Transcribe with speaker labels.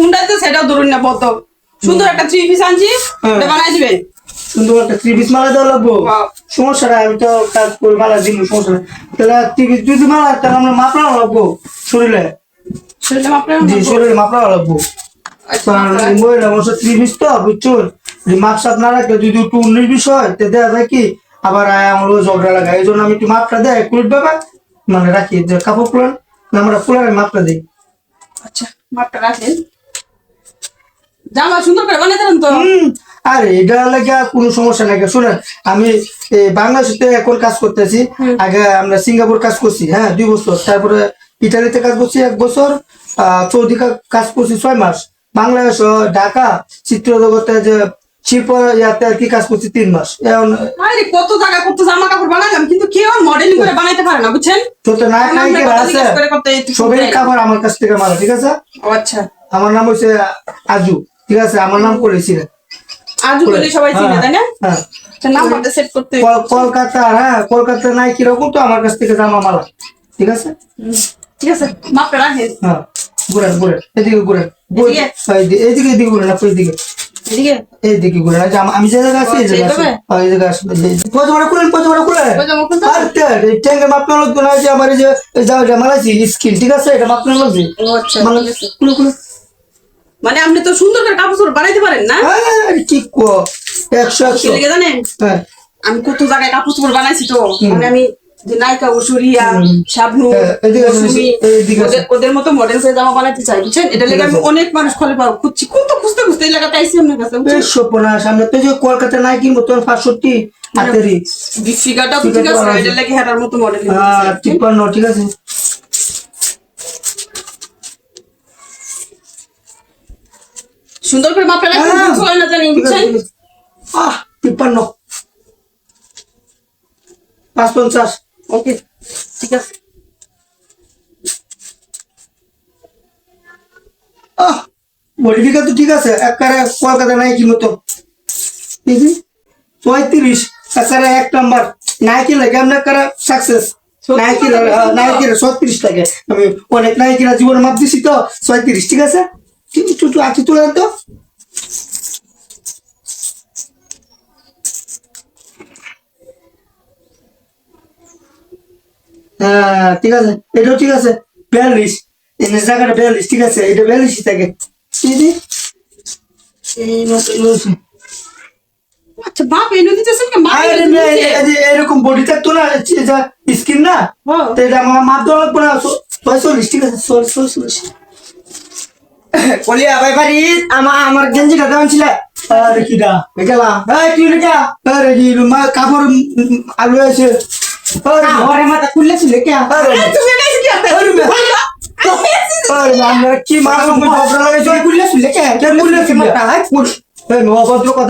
Speaker 1: হুন্ডাতে সেটাও ধরুন না কত সুন্দর একটা থ্রি পিস আনছি
Speaker 2: হ্যাঁ।
Speaker 1: ওটা বানাই দিবেন?
Speaker 2: সুন্দর একটা থ্রি পিস মালা দেওয়া লাগবো? সমস্যা নাই আমি তো কাজ করে মালা দিব সমস্যা নাই। তাহলে থ্রি পিস যদি মালা তাহলে আমরা মাপড়া লাগবো শরীরে? জি শরীরে মাপড়া লাগবো।
Speaker 1: আচ্ছা,
Speaker 2: মহিলা মানুষ থ্রি পিস তো বুঝছ? যে মাপ সাপ না রাখলে যদি একটু উনিশ বিশ হয় তো দেখা যায় কি? আবার আমার ঝগড়া লাগায় এই জন্য আমি একটু মাপটা দেয় কুড়ি টাকা মানে রাখি যে কাপড় ফুলান আমরা ফুলার মাপটা দিই।
Speaker 1: আচ্ছা মাপটা রাখেন। জামা সুন্দর করে বানাই দেন তো?
Speaker 2: আরে এটা লাগে কোনো সমস্যা নাই শুনেন আমি বাংলাদেশে এখন কাজ করতেছি। আগে আমরা সিঙ্গাপুর কাজ করছি হ্যাঁ দুই বছর। তারপরে ইটালিতে কাজ করছি এক বছর আহ, সৌদি কাজ করছি ছয় মাস। বাংলাদেশ ঢাকা চিত্র জগতে যে শিল্প ইয়াতে আর কি কাজ করছি তিন মাস। এখন
Speaker 1: আরে কত জায়গা কত জামা কাপড় বানালাম কিন্তু কেউ মডেলিং করে বানাইতে পারে না বুঝছেন?
Speaker 2: যত নায়ক
Speaker 1: আমরা
Speaker 2: নায়িকারা
Speaker 1: কথা
Speaker 2: আছে সবাই কাপড় আমার কাছ থেকে মারা ঠিক আছে?
Speaker 1: আচ্ছা।
Speaker 2: আমার নাম হচ্ছে আজু। ঠিক আছে আমার নাম করেছিলেন
Speaker 1: আজ বলে সবাই চিনে তাই না?
Speaker 2: হ্যাঁ।
Speaker 1: নাম্বারটা সেট করতে
Speaker 2: কলকাতা হ্যাঁ কলকাতা নাই কীরকম তো আমার কাছ থেকে জামা মালা। ঠিক আছে?
Speaker 1: ঠিক আছে মাপটা রাখেন
Speaker 2: হ্যাঁ ঘুরেন ঘুরেন এদিকে ঘুরেন। ঘুরে-
Speaker 1: এদিকে?
Speaker 2: হ্যাঁ, এদিকে ঘুরেন আপনি
Speaker 1: এদিকে?
Speaker 2: আমি যে জায়গায় আছি এই জায়গায় আছি। হ্যাঁ, এই জায়গায় আসবেন পয়সা খুলেন পয়সা খুলেন। আর ট্যাঙ্কের মাপনা লাগতো না যে আমার যে এটা স্কিন ঠিক আছে? এটা মাপনা মানে খুলে খুলে।
Speaker 1: মানে আপনি তো সুন্দর করে কাপড় বানাইতে পারেন না?
Speaker 2: হ্যাঁ কি কো? একশো একশো।
Speaker 1: জানেন?
Speaker 2: হ্যাঁ।
Speaker 1: আমি কত জায়গায় কাপড় চোপড় বানাইছি তো। মানে আমি যে নায়িকা ঐশ্বরিয়া শাবনু
Speaker 2: হ্যাঁ।
Speaker 1: ওদের- মতো মডেল করে জামা বানাইতে চাই বুঝছেন? এটা লেগে আমি অনেক মানুষ খলে পাবো খুঁজছি। কত খুঁজতে খুঁজতে এই লাগাতে আইসি আপনার কাছে?
Speaker 2: সামনে তো যে কলকাতা নাই কিনবো তোর পাঁচষট্টি হাতেরই
Speaker 1: ফিগারটা ঠিক আছে এটা লেগে হেটার মতো মডেল
Speaker 2: হ্যাঁ ঠিক আছে।
Speaker 1: সুন্দর করে মাপটা রাখতে
Speaker 2: হ্যাঁ,
Speaker 1: হয় না জানি বুঝছেন।
Speaker 2: আহ তিপ্পান্ন। পাঁচ পঞ্চাশ।
Speaker 1: ওকে ঠিক আছে।
Speaker 2: আহ মডিফিকা তো ঠিক আছে। একবারে কলকাতা নাই কিনবো তো এই যে, পঁয়ত্রিশ। একবারে এক নাম্বার। নাইকি লাগে আমরা একবারে সাকসেস নাইকি নাইকি ছত্রিশ লাগে। আমি অনেক নাইকিরা জীবনে মাপ দিছি তো ছয়ত্রিশ ঠিক আছে? একটু একটু আছি তুলে তো হ্যাঁ ঠিক আছে। এটাও ঠিক আছে। বিয়াল্লিশ এই জায়গাটা বিয়াল্লিশ ঠিক আছে? এটা বিয়াল্লিশ থাকে। রয়েছে।
Speaker 1: আচ্ছা বাপ এনে দিতেছেন
Speaker 2: এরকম বডি থাকতো না স্কিন না?
Speaker 1: হ্যাঁ।
Speaker 2: তো এটা আমার মাপ দেওয়া লাগবে না ছয়চল্লিশ ঠিক আছে? ছয়- ছয়চল্লিশ।
Speaker 3: কলিয়া ভাই বাড়ি আমার আমার গেঞ্জিটা দেওয়া ছিল
Speaker 2: আরে কি দা গেলাম এই কি রেখা আরে কি মা কাপড় আলু আছে আরে
Speaker 3: ঘরে মাথা খুললে ছিল কে
Speaker 2: আরে
Speaker 1: তুমি এনে কি করতে?
Speaker 2: আরে আরে আমরা কি
Speaker 3: খুললে ছিল
Speaker 2: এই অভদ্র কথা